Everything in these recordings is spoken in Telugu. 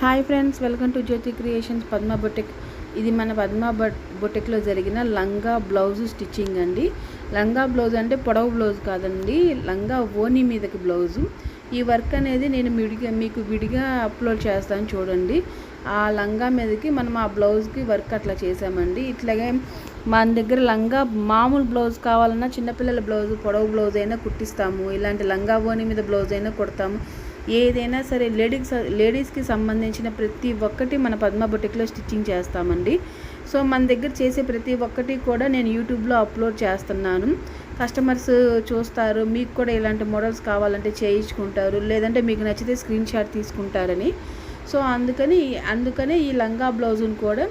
Hi friends welcome to Jyothi creations Padma boutique. ఇది మన పద్మ బొటెక్లో జరిగిన లంగా బ్లౌజ్ స్టిచ్చింగ్ అండి. లంగా బ్లౌజ్ అంటే పొడవు బ్లౌజ్ కాదండి లంగా ఓని మీదకి బ్లౌజు. ఈ వర్క్ అనేది నేను విడిగా మీకు విడిగా అప్లోడ్ చేస్తాను చూడండి. ఆ లంగా మీదకి మనం ఆ బ్లౌజ్కి వర్క్ అట్లా చేసామండి. ఇట్లాగే మన దగ్గర లంగా మామూలు బ్లౌజ్ కావాలన్నా చిన్నపిల్లల బ్లౌజ్ పొడవు బ్లౌజ్ అయినా కుట్టిస్తాము. ఇలాంటి లంగా ఓని మీద బ్లౌజ్ అయినా కుడతాము. ఏదైనా సరే లేడీస్ లేడీస్కి సంబంధించిన ప్రతి ఒక్కటి మన పద్మ బొటిక్లో స్టిచ్చింగ్ చేస్తామండి. సో మన దగ్గర చేసే ప్రతి ఒక్కటి కూడా నేను యూట్యూబ్లో అప్లోడ్ చేస్తున్నాను. కస్టమర్స్ చూస్తారు మీకు కూడా ఇలాంటి మోడల్స్ కావాలంటే చేయించుకుంటారు లేదంటే మీకు నచ్చితే స్క్రీన్ షాట్ తీసుకుంటారని. సో అందుకని అందుకనే ఈ లంగా బ్లౌజుని కూడా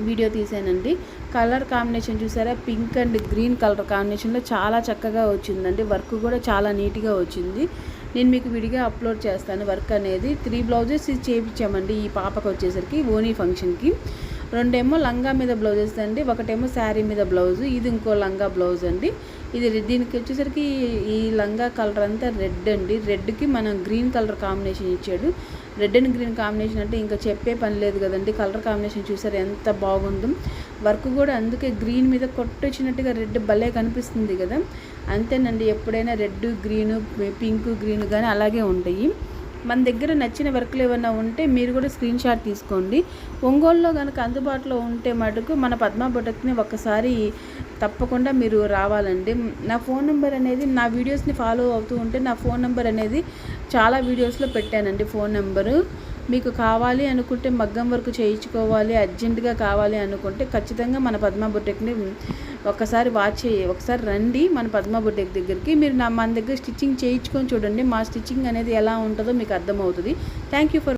వీడియో తీసానండి. కలర్ కాంబినేషన్ చూసారా? పింక్ అండ్ గ్రీన్ కలర్ కాంబినేషన్లో చాలా చక్కగా వచ్చిందండి. వర్క్ కూడా చాలా నీట్గా వచ్చింది. నేను మీకు విడిగా అప్లోడ్ చేస్తాను వర్క్ అనేది. త్రీ బ్లౌజెస్ చేయించామండి ఈ పాపకు వచ్చేసరికి ఓనీ ఫంక్షన్కి. రెండేమో లంగా మీద బ్లౌజెస్ అండి. ఒకటేమో శారీ మీద బ్లౌజ్. ఇది ఇంకో లంగా బ్లౌజ్ అండి. ఇది దీనికి వచ్చేసరికి ఈ లంగా కలర్ అంతా రెడ్ అండి. రెడ్కి మనం గ్రీన్ కలర్ కాంబినేషన్ ఇచ్చాడు. రెడ్ అండ్ గ్రీన్ కాంబినేషన్ అంటే ఇంకా చెప్పే పని లేదు కదండి. కలర్ కాంబినేషన్ చూసారు ఎంత బాగుందో. వర్క్ కూడా అందుకే గ్రీన్ మీద కొట్టొచ్చినట్టుగా రెడ్ భలే కనిపిస్తుంది కదా. అంతేనండి ఎప్పుడైనా రెడ్ గ్రీను పింక్ గ్రీన్ కానీ అలాగే ఉంటాయి. మన దగ్గర నచ్చిన వర్క్లు ఏమైనా ఉంటే మీరు కూడా స్క్రీన్ షాట్ తీసుకోండి. ఒంగోలులో కనుక అందుబాటులో ఉంటే మటుకు మన పద్మా బొటక్ని ఒకసారి తప్పకుండా మీరు రావాలండి. నా ఫోన్ నెంబర్ అనేది నా వీడియోస్ని ఫాలో అవుతూ ఉంటే నా ఫోన్ నెంబర్ అనేది చాలా వీడియోస్లో పెట్టానండి ఫోన్ నెంబరు మీకు కావాలి అనుకుంటే మగ్గం వర్క్ చేయించుకోవాలి అర్జెంటుగా కావాలి అనుకుంటే ఖచ్చితంగా మన పద్మా బొటెక్ని ఒకసారి వాచ్ చేయి. ఒకసారి రండి మన పద్మా బొటెక్ దగ్గరికి. మీరు నా మన దగ్గర స్టిచ్చింగ్ చేయించుకొని చూడండి. మా స్టిచ్చింగ్ అనేది ఎలా ఉంటుందో మీకు అర్థమవుతుంది. Thank you for